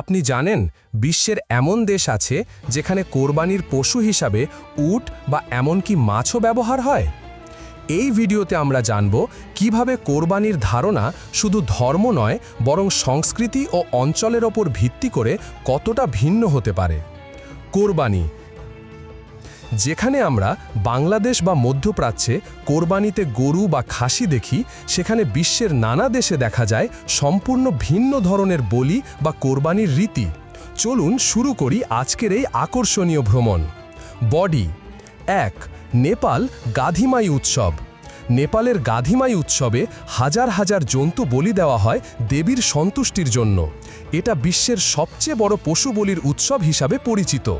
আপনি জানেন, বিশ্বের এমন দেশ আছে যেখানে কোরবানির পশু হিসাবে উট বা এমনকি মাছও ব্যবহার হয়? এই ভিডিওতে আমরা জানব কীভাবে কোরবানির ধারণা শুধু ধর্ম নয়, বরং সংস্কৃতি ও অঞ্চলের ওপর ভিত্তি করে কতটা ভিন্ন হতে পারে। কোরবানি যেখানে আমরা বাংলাদেশ বা মধ্যপ্রাচ্যে কোরবানিতে গরু বা খাসি দেখি, সেখানে বিশ্বের নানা দেশে দেখা যায় সম্পূর্ণ ভিন্ন ধরনের বলি বা কোরবানির রীতি। চলুন শুরু করি আজকের এই আকর্ষণীয় ভ্রমণ। বডি এক, নেপাল গাধিমাই উৎসব। নেপালের গাধিমাই উৎসবে হাজার হাজার জন্তু বলি দেওয়া হয় দেবীর সন্তুষ্টির জন্য। এটা বিশ্বের সবচেয়ে বড় পশু বলির উৎসব হিসাবে পরিচিত।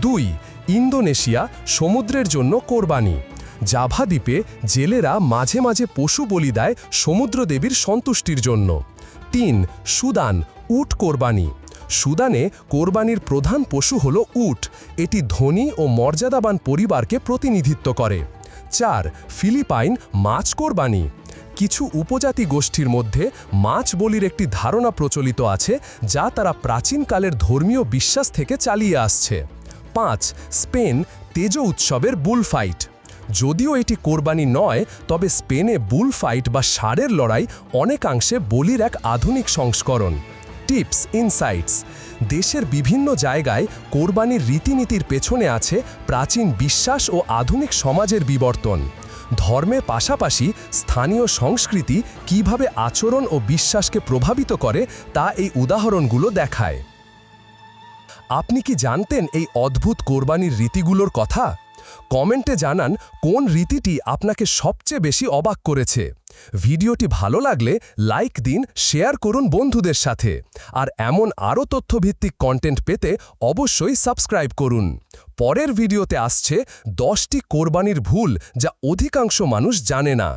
দুই, ইন্দোনেশিয়া সমুদ্রের জন্য কোরবানি। জাভা দ্বীপে জেলেরা মাঝে মাঝে পশু বলি দেয় সমুদ্রদেবীর সন্তুষ্টির জন্য। তিন, সুদান, উট কোরবানি। সুদানে কোরবানির প্রধান পশু হল উট। এটি ধনী ও মর্যাদাবান পরিবারকে প্রতিনিধিত্ব করে। চার, ফিলিপাইন মাছ কোরবানি। কিছু উপজাতি গোষ্ঠীর মধ্যে মাছ বলির একটি ধারণা প্রচলিত আছে যা তারা প্রাচীনকালের ধর্মীয় বিশ্বাস থেকে চালিয়ে আসছে। পাঁচ, স্পেন তেজ উৎসবের বুল ফাইট যদিও এটি কোরবানি নয়, তবে স্পেনে বুল ফাইট বা ষাঁড়ের লড়াই অনেকাংশে বলির এক আধুনিক সংস্করণ। Tips, insights. দেশের বিভিন্ন জায়গায় কোরবানির রীতিনীতির পেছনে আছে প্রাচীন বিশ্বাস ও আধুনিক সমাজের বিবর্তন। ধর্মের পাশাপাশি স্থানীয় সংস্কৃতি কীভাবে আচরণ ও বিশ্বাসকে প্রভাবিত করে তা এই উদাহরণগুলো দেখায়। আপনি কি জানতেন এই অদ্ভুত কোরবানির রীতিগুলোর কথা? কমেন্টে জানান কোন রীতিটি আপনাকে সবচেয়ে বেশি অবাক করেছে। ভিডিওটি ভালো লাগলে লাইক দিন, শেয়ার করুন বন্ধুদের সাথে। আর এমন আরও তথ্যভিত্তিক কন্টেন্ট পেতে অবশ্যই সাবস্ক্রাইব করুন। পরের ভিডিওতে আসছে দশটি কোরবানির ভুল যা অধিকাংশ মানুষ জানে না।